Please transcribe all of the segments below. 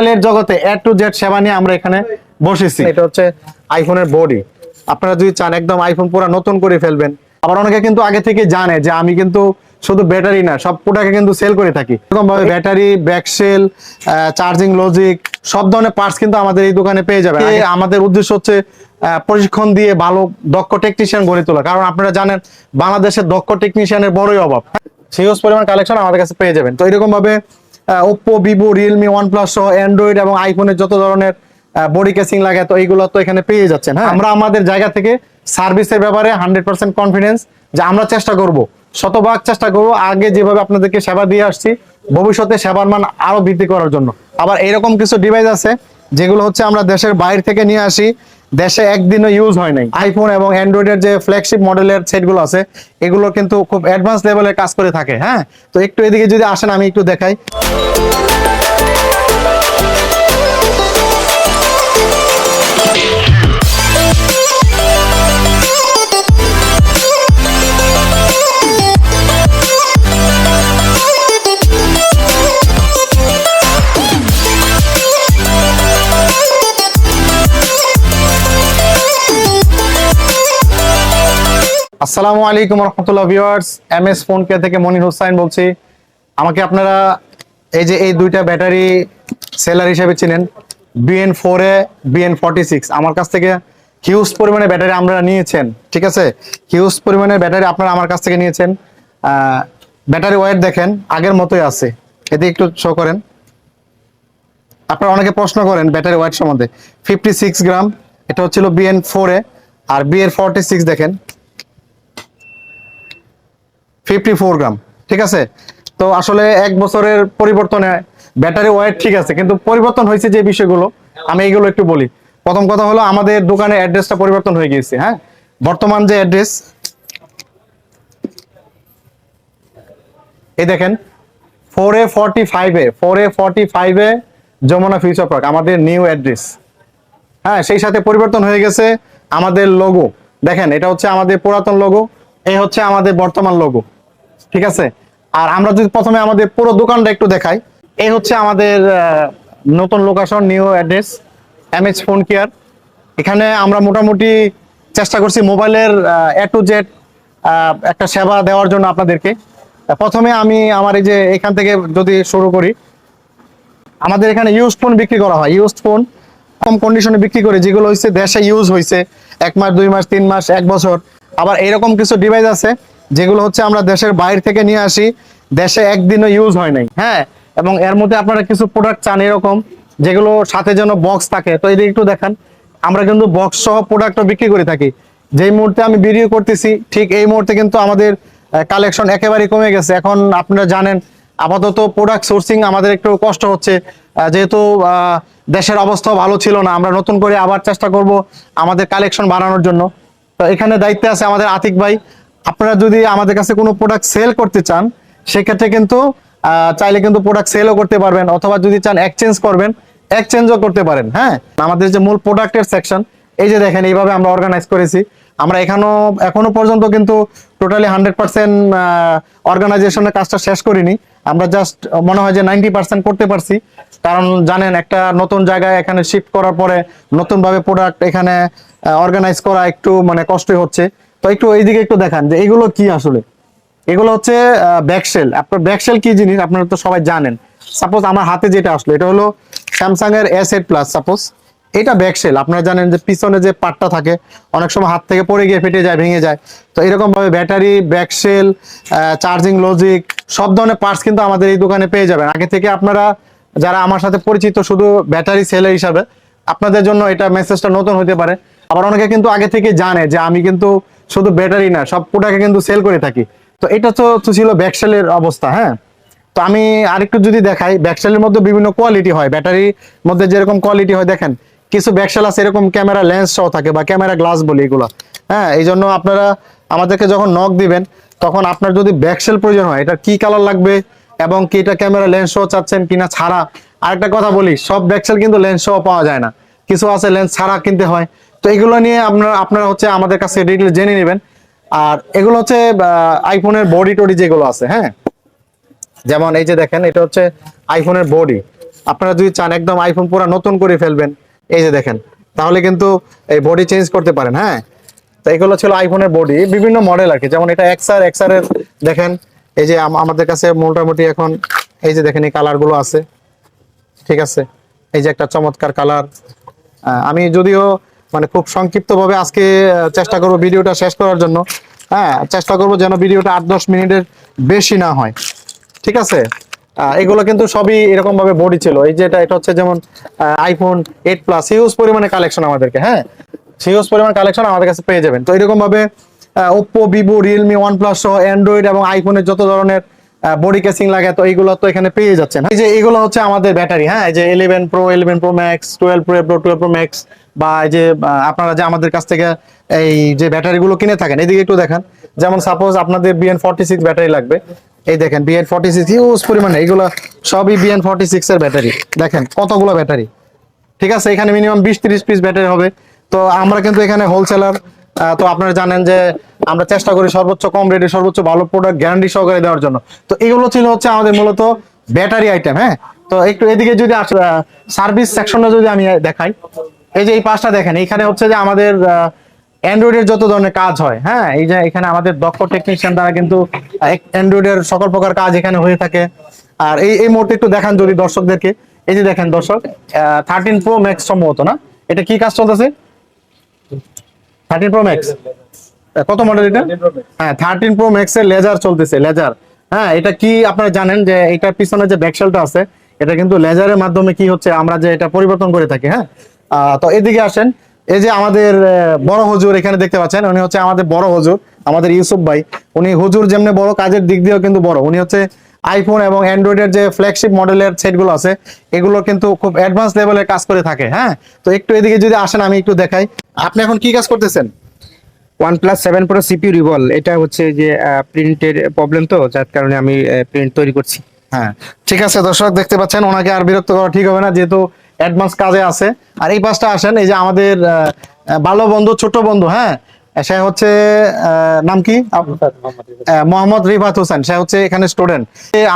মোবাইলের জগতে এ to Z সেবা নিয়ে আমরা এখানে বসেছি। এটা হচ্ছে আইফোনের বডি আপনারা যদি চান একদম আইফোন পুরো নতুন করে ফেলবেন। আবার অনেকে কিন্তু আগে থেকে জানে যে আমি কিন্তু শুধু ব্যাটারি না সব প্রোডাক্ট কিন্তু সেল করে থাকি। এরকম ভাবে ব্যাটারি ব্যাকসেল চার্জিং লজিক সব ধরনের পার্টস কিন্তু আমাদের এই দোকানে পেয়ে যাবে আমাদের উদ্দেশ্য হচ্ছে প্রশিক্ষণ দিয়ে ভালো দক্ষ টেকনিশিয়ান গড়ে তোলা। কারণ আপনারা জানেন বাংলাদেশের দক্ষ টেকনিশিয়ানের বড়ই অভাব। সিওস পরিমাণ কালেকশন আমাদের কাছে পেয়ে যাবেন। তো এরকম ভাবে ওপ্পো ভিভো রিয়েলমি ওয়ানপ্লাস সহ অ্যান্ড্রয়েড এবং আইফোনের যত ধরনের বডি কেসিং লাগে তো এইগুলো তো এখানে পেয়ে যাচ্ছেন হ্যাঁ? আমরা আমাদের জায়গা থেকে সার্ভিসের ব্যাপারে হান্ড্রেড পার্সেন্ট কনফিডেন্স যে আমরা চেষ্টা করব শতভাগ চেষ্টা করব আগে যেভাবে আপনাদেরকে সেবা দিয়ে আসছি ভবিষ্যতে সেবার মান আরও বৃদ্ধি করার জন্য। আবার এরকম কিছু ডিভাইস আছে যেগুলো হচ্ছে আমরা দেশের বাইরে থেকে নিয়ে আসি, দেশে একদিনও ইউজ হয় নাই। আইফোন এবং অ্যান্ড্রয়েডের যে ফ্ল্যাগশিপ মডেলের সেটগুলো আছে, এগুলো কিন্তু খুব অ্যাডভান্স লেভেলের কাজ করে থাকে হ্যাঁ? তো একটু এদিকে যদি আসেন, আমি একটু দেখাই। আসসালামু আলাইকুম রহমতুল্লাহ ভিউয়ার্স এম এস ফোন কে থেকে মনির হুসাইন বলছি। আমাকে আপনারা এই যে এই দুইটা ব্যাটারি সেলার হিসেবে চিনেন, BN four A, BN forty six. আমার কাছ থেকে হিউজ পরিমাণে ব্যাটারি আমরা নিয়েছেন, ঠিক আছে? হিউজ পরিমাণে ব্যাটারি আপনারা আমার কাছ থেকে নিয়েছেন। ব্যাটারি ওয়েট দেখেন, আগের মতোই আছে। এতে একটু শো করেন। আপনারা অনেকে প্রশ্ন করেন ব্যাটারি ওয়েট সম্বন্ধে। ফিফটি সিক্স গ্রাম এটা হচ্ছিল বিএন ফোর এ, আর বিএন ফর্টি সিক্স দেখেন। ফিফটি ফোর গ্রাম ঠিক আছে? তো আসলে এক বছরের পরিবর্তনে ব্যাটারি ওয়েট ঠিক আছে, কিন্তু পরিবর্তন হয়েছে যে বিষয়গুলো, আমি এইগুলো একটু বলি। প্রথম কথা হলো, আমাদের দোকানের অ্যাড্রেসটা পরিবর্তন হয়ে গিয়েছে হ্যাঁ? বর্তমান যে অ্যাড্রেস এই দেখেন ফোর এ ফর্টি ফাইভে ফোর এ ফর্টি ফাইভে যমুনা ফিউচার পার্ক আমাদের নিউ অ্যাড্রেস হ্যাঁ সেই সাথে পরিবর্তন হয়ে গেছে আমাদের লোগো দেখেন, এটা হচ্ছে আমাদের পুরাতন লোগো এই হচ্ছে আমাদের বর্তমান লোগো ঠিক আছে? আর আমরা যদি প্রথমে আমাদের পুরো দোকানটা একটু দেখাই। এই হচ্ছে আমাদের নতুন location new address M H phone care এখানে আমরা মোটামুটি চেষ্টা করছি মোবাইলের এ টু জেড একটা সেবা দেওয়ার জন্য আপনাদেরকে। প্রথমে আমি আমার এই যে এখান থেকে যদি শুরু করি, আমাদের এখানে ইউজ ফোন বিক্রি করা হয়। ইউজ ফোন কম কন্ডিশনে বিক্রি করে, যেগুলো হচ্ছে দেশে ইউজ হয়েছে এক মাস, দুই মাস, তিন মাস, এক বছর। আবার এরকম কিছু ডিভাইস আছে যেগুলো হচ্ছে আমরা দেশের বাইরে থেকে নিয়ে আসি, দেশে একদিনও ইউজ হয় নাই। হ্যাঁ এবং এর মধ্যে আপনারা কিছু প্রোডাক্ট চান এরকম, যেগুলো সাথে যেন বক্স থাকে। তো এদিকে একটু দেখান, আমরা কিন্তু বক্স সহ প্রোডাক্টও বিক্রি করে থাকি। যেই মুহূর্তে আমি ভিডিও করতেছি, ঠিক এই মুহূর্তে কিন্তু আমাদের কালেকশন একেবারেই কমে গেছে। এখন আপনারা জানেন, আপাতত প্রোডাক্ট সোর্সিং আমাদের একটু কষ্ট হচ্ছে। যেহেতু দেশের অবস্থা ভালো ছিল না, আমরা নতুন করে আবার চেষ্টা করব আমাদের কালেকশন বাড়ানোর জন্য। তো এখানে দায়িত্বে আছে আমাদের আতিক ভাই। আপনারা যদি আমাদের কাছে কোনো প্রোডাক্ট সেল করতে চান, সেক্ষেত্রে কিন্তু চাইলে কিন্তু প্রোডাক্ট সেলও করতে পারবেন, অথবা যদি চান এক্সচেঞ্জ করবেন এক্সচেঞ্জও করতে পারেন হ্যাঁ? আমাদের যে মূল প্রোডাক্টের সেকশন এই যে দেখেন, এইভাবে আমরা অর্গানাইজ করেছি। আমরা এখানেও এখনও পর্যন্ত কিন্তু টোটালি হান্ড্রেড পার্সেন্ট অর্গানাইজেশনের কাজটা শেষ করিনি। আমরা জাস্ট মনে হয় যে নাইনটি পার্সেন্ট করতে পারছি। কারণ জানেন, একটা নতুন জায়গায় এখানে শিফট করার পরে নতুনভাবে প্রোডাক্ট এখানে অর্গানাইজ করা একটু মানে কষ্টই হচ্ছে। তো একটু এইদিকে একটু দেখান যে এগুলো কি আসলে? এগুলো হচ্ছে ব্যাকসেল আপনার ব্যাকসেল কি জিনিস? আপনারা তো সবাই জানেন। সাপোজ আমার হাতে যেটা আসলো, এটা হলো স্যামসাং এর এস এইট প্লাস সাপোজ এটা ব্যাকশেল আপনারা জানেন যে পিছনে যে পার্টটা থাকে, অনেক সময় হাত থেকে পড়ে গিয়ে ফেটে যায়, ভেঙে যায়। তো এরকম ভাবে ব্যাটারি ব্যাকসেল চার্জিং লজিক সব ধরনের পার্টস কিন্তু আমাদের এই দোকানে পেয়ে যাবেন। আগে থেকে আপনারা, যারা আমার সাথে পরিচিত, শুধু ব্যাটারি সেলার হিসাবে, আপনাদের জন্য এটা মেসেজটা নতুন হতে পারে। আবার অনেকে কিন্তু আগে থেকে জানে যে আমি কিন্তু শুধু ব্যাটারি না, সব প্রোডাক্ট কিন্তু সেল করে থাকি। তো এটা তো ছিল ব্যাকশেলের অবস্থা হ্যাঁ? তো আমি আরেকটু যদি দেখাই ব্যাকশেলের মধ্যে বিভিন্ন কোয়ালিটি হয় ব্যাটারির মধ্যে যেরকম কোয়ালিটি হয়, দেখেন, কিছু ব্যাকশেল আছে, এরকম ক্যামেরা লেন্স সহ থাকে বা ক্যামেরা গ্লাস বলি এগুলো হ্যাঁ? এই জন্য আপনারা আমাদেরকে যখন নক দিবেন, তখন আপনার যদি ব্যাকশেল প্রয়োজন হয়, এটা কি কালার লাগবে এবং কি এটা ক্যামেরা লেন্স সহ চাচ্ছেন কিনা ছাড়া? আরেকটা কথা বলি, সব ব্যাকশেল কিন্তু লেন্স সহ পাওয়া যায় না। কিছু আছে লেন্স ছাড়া কিনতে হয় তো এগুলো নিয়ে আপনারা আপনারা হচ্ছে আমাদের কাছে ডিটেল জেনে নেবেন। আর এগুলো হচ্ছে আইফোনের বডি টডি যেগুলো আছে হ্যাঁ? যেমন এই যে দেখেন, এটা হচ্ছে আইফোনের বডি আপনারা যদি চান একদম আইফোন পুরো নতুন করে ফেলবেন, এই যে দেখেন, তাহলে কিন্তু এই বডি চেঞ্জ করতে পারেন হ্যাঁ? তো এগুলো ছিল আইফোনের বডি বিভিন্ন মডেল আর কি। যেমন এটা এক্সআর এক্সআর এর দেখেন, এই যে আমাদের কাছে মোটামুটি এখন, এই যে দেখেন এই কালারগুলো আছে, ঠিক আছে? এই যে একটা চমৎকার কালার আমি যদিও মানে খুব সংক্ষিপ্তভাবে আজকে চেষ্টা করব ভিডিওটা শেষ করার জন্য। হ্যাঁ চেষ্টা করব যেন ভিডিওটা আট দশ মিনিটের বেশি না হয়। ঠিক আছে? এগুলো কিন্তু সবই এরকম ভাবে বডি ছিল। এই যেটা এটা এটা হচ্ছে যেমন আইফোন এইট প্লাস হিউজ পরিমাণে কালেকশন আমাদেরকে হ্যাঁ? হিউজ পরিমাণ কালেকশন আমাদের কাছে পেয়ে যাবেন। তো এরকম ভাবে Oppo Vivo Realme one plus সহ অ্যান্ড্রয়েড এবং আইফোনের যত ধরনের বডি কেসিং লাগে, তো এইগুলো তো এখানে পেয়ে যাচ্ছেন। এই যে এগুলো হচ্ছে আমাদের ব্যাটারি হ্যাঁ? এই যে eleven pro eleven pro max twelve pro pro twelve pro max বা এই যে আপনারা যে আমাদের কাছ থেকে এই যে ব্যাটারিগুলো কিনে থাকেন, এদিকে একটু দেখেন। যেমন সাপোজ আপনাদের বিএন ফর্টি সিক্স ব্যাটারি লাগবে। এই দেখেন বিএন ফর্টি সিক্স হিউজ পরিমাণে এগুলো সবই বিএন ফর্টি সিক্স এর ব্যাটারি। দেখেন, কতগুলো ব্যাটারি। ঠিক আছে, এখানে মিনিমাম বিশ তিরিশ পিস ব্যাটারি হবে। তো আমরা কিন্তু এখানে হোলসেলার তো আপনারা জানেন যে আমরা চেষ্টা করি সর্বোচ্চ কম রেটে সর্বোচ্চ ভালো প্রোডাক্ট গ্যারান্টি সহকারে দেওয়ার জন্য। তো এগুলো ছিল হচ্ছে আমাদের মূলত ব্যাটারি আইটেম হ্যাঁ? তো একটু এদিকে যদি সার্ভিস সেকশনে যদি আমি দেখাই। এই যে এই পাঁচটা দেখেন, এখানে হচ্ছে যে আমাদের অ্যান্ড্রয়েডের যত ধরনের কাজ হয় হ্যাঁ? এই যে এখানে আমাদের দক্ষ টেকনিশিয়ান দ্বারা কিন্তু অ্যান্ড্রয়েডের সকল প্রকার কাজ এখানে হয়ে থাকে। আর এই এই মুহূর্তে একটু দেখান যদি দর্শকদেরকে। এই যে দেখেন দর্শক থার্টিন প্রো ম্যাক্স সম্ভবত, না? এটা কি কাজ চলতেছে? থার্টিন প্রো ম্যাক্স কত মডেল এটা? হ্যাঁ থার্টিন প্রো ম্যাক্স এর লেজার চলতেছে লেজার হ্যাঁ এটা কি আপনারা জানেন যে এটার পিছনে যে ব্যাকশেলটা আছে এটা কিন্তু লেজারের মাধ্যমে কি হচ্ছে আমরা যে এটা পরিবর্তন করে থাকি হ্যাঁ? আহ, তো এদিকে আসেন এই যে আমাদের বড় হুজুর এখানে দেখতে পাচ্ছেন উনি হচ্ছে আমাদের বড় হুজুর আমাদের ইউসুফ ভাই। উনি হুজুর যেমনি বড় কাজের দিক দিয়েও কিন্তু বড়। উনি হচ্ছে আইফোন এবং অ্যান্ড্রয়েডের যে ফ্ল্যাগশিপ মডেলের সেটগুলো আছে এগুলো কিন্তু খুব অ্যাডভান্স লেভেলের কাজ করে থাকে হ্যাঁ? তো একটু এদিকে যদি আসেন আমি একটু দেখাই। আপনি এখন কি কাজ করতেছেন? One plus seven pro CPU রিভল এটা হচ্ছে যে প্রিন্টের প্রবলেম তো যার কারণে আমি প্রিন্ট তৈরি করছি। হ্যাঁ ঠিক আছে দর্শক দেখতে পাচ্ছেন ওনাকে আর বিরক্ত করা ঠিক হবে না যেহেতু অ্যাডভান্স কাজে আছে। আর এই পাশটা আসেন এই যে আমাদের ভালো বন্ধু ছোট বন্ধু হ্যাঁ? সে হচ্ছে নাম কি? মোহাম্মদ রিফাত হোসেন। সে হচ্ছে এখানে স্টুডেন্ট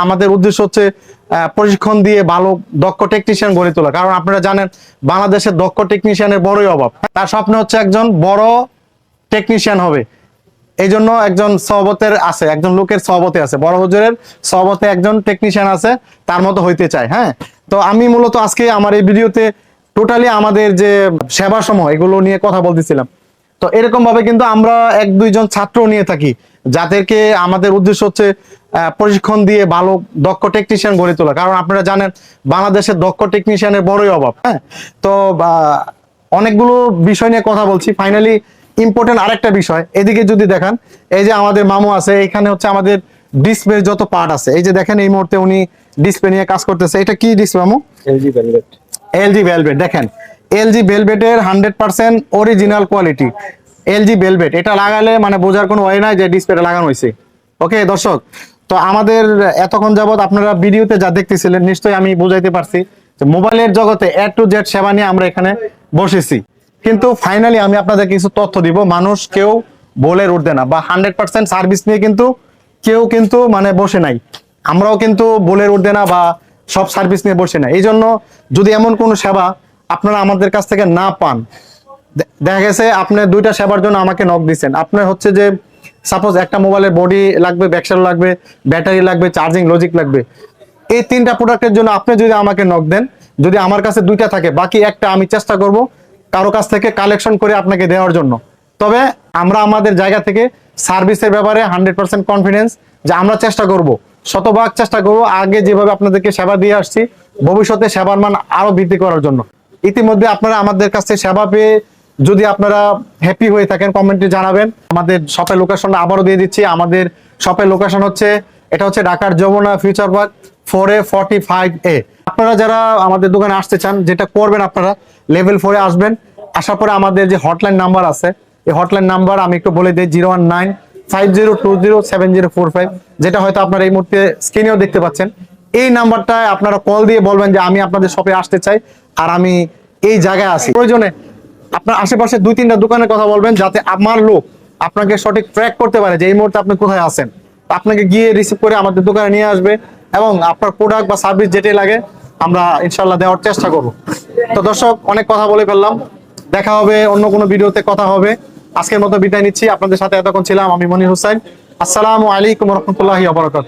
আমাদের উদ্দেশ্য হচ্ছে প্রশিক্ষণ দিয়ে ভালো দক্ষ টেকনিশিয়ান গড়ে তোলা। কারণ আপনারা জানেন বাংলাদেশের দক্ষ টেকনিশিয়ানের বড়ই অভাব। তার স্বপ্ন হচ্ছে একজন বড় টেকনিশিয়ান হবে। এই জন্য একজন সহবতের আছে একজন লোকের সহবতে আছে। বড় হুজুরের সহবতে একজন টেকনিশিয়ান আছে তার মতো হইতে চায় হ্যাঁ? তো আমি মূলত আজকে আমার এই ভিডিওতে টোটালি আমাদের যে সেবা সমূহ এগুলো নিয়ে কথা বলতেছিলাম। তো এরকম ভাবে কিন্তু আমরা এক দুইজন ছাত্র নিয়ে থাকি যাদেরকে আমাদের উদ্দেশ্য হচ্ছে প্রশিক্ষণ দিয়ে ভালো দক্ষ টেকনিশিয়ান গড়ে তোলা। কারণ আপনারা জানেন বাংলাদেশের দক্ষ টেকনিশিয়ানের বড়ই অভাব হ্যাঁ? তো অনেকগুলো বিষয় নিয়ে কথা বলছি। ফাইনালি ইম্পর্টেন্ট আরেকটা বিষয় এদিকে যদি দেখান এই যে আমাদের মামু আছে এখানে হচ্ছে আমাদের ডিসপ্লে যত পার্ট আছে। এই যে দেখেন এই মুহূর্তে উনি ডিসপ্লে নিয়ে কাজ করতেছে। এটা কি ডিসপ্লে মামু? এলজি ভেলভেট এলজি ভেলভেট দেখেন। LG ভেলভেটের hundred percent original quality LG velvet এটা লাগালে মানে বোঝার কোনো ওয়ে নাই যে ডিসপ্লেটা লাগানো হয়েছে। ওকে দর্শক, তো আমাদের এতক্ষণ যাবত আপনারা ভিডিওতে যা দেখতেছিলেন, নিশ্চয়ই আমি বুঝাইতে পারছি যে মোবাইলের জগতে এ টু জেড সেবা নিয়ে আমরা এখানে বসেছি। কিন্তু ফাইনালি আমি আপনাদের কিছু তথ্য দিব। মানুষ কেউ বলে উঠবে না বা হান্ড্রেড পার্সেন্ট সার্ভিস নিয়ে কিন্তু কেউ কিন্তু মানে বসে নাই। আমরাও কিন্তু বলে উঠবে না বা সব সার্ভিস নিয়ে বসে না এই জন্য যদি এমন কোনো সেবা আপনারা আমাদের কাছ থেকে না পান। দেখা গেছে আপনি দুইটা সেবার জন্য আমাকে নক দিচ্ছেন আপনার হচ্ছে যে সাপোজ একটা মোবাইলের বডি লাগবে ব্যাকসেল লাগবে ব্যাটারি লাগবে চার্জিং লজিক লাগবে। এই তিনটা প্রোডাক্টের জন্য আপনি যদি আমাকে নক দেন, যদি আমার কাছে দুইটা থাকে, বাকি একটা আমি চেষ্টা করব কারও কাছ থেকে কালেকশন করে আপনাকে দেওয়ার জন্য। তবে আমরা আমাদের জায়গা থেকে সার্ভিসের ব্যাপারে হান্ড্রেড পার্সেন্ট কনফিডেন্স যে আমরা চেষ্টা করব, শতভাগ চেষ্টা করব, আগে যেভাবে আপনাদেরকে সেবা দিয়ে আসছি, ভবিষ্যতে সেবার মান আরও বৃদ্ধি করার জন্য। ইতিমধ্যে আপনারা আমাদের কাছে সেবা পেয়ে যদি আপনারা হ্যাপি হয়ে থাকেন কমেন্টে জানাবেন। আমাদের শপের লোকেশন আবারও দিয়ে দিচ্ছি। আমাদের শপের লোকেশন হচ্ছে, এটা হচ্ছে ঢাকার Jamuna future park four A forty five A আপনারা যারা আমাদের দোকানে আসতে চান, যেটা করবেন আপনারা লেভেল ফোরে আসবেন। আসার পরে আমাদের যে হটলাইন নাম্বার আছে, এই হটলাইন নাম্বার আমি একটু বলে দিই zero one nine five zero two zero seven zero four five যেটা হয়তো আপনারা এই মুহূর্তে স্ক্রিনেও দেখতে পাচ্ছেন। এই নাম্বারটায় আপনারা কল দিয়ে বলবেন যে আমি আপনাদের শপে আসতে চাই আর আমি এই জায়গায় আছি। প্রয়োজনে আপনার আশেপাশে দুই, তিনটা দোকানের কথা বলবেন যাতে আমার লোক আপনাকে সঠিক ট্র্যাক করতে পারে যে এই মুহূর্তে আপনি কোথায় আছেন। আপনাকে গিয়ে রিসিভ করে আমাদের দোকানে নিয়ে আসবে এবং আপনার প্রোডাক্ট বা সার্ভিস যেটাই লাগে আমরা ইনশাল্লাহ দেওয়ার চেষ্টা করব। তো দর্শক, অনেক কথা বলে ফেললাম। দেখা হবে অন্য কোনো ভিডিওতে, কথা হবে। আজকের মতো বিদায় নিচ্ছি। আপনাদের সাথে এতক্ষণ ছিলাম আমি মনির হোসেন। আসসালামু আলাইকুম রহমতুল্লাহি আবরকাত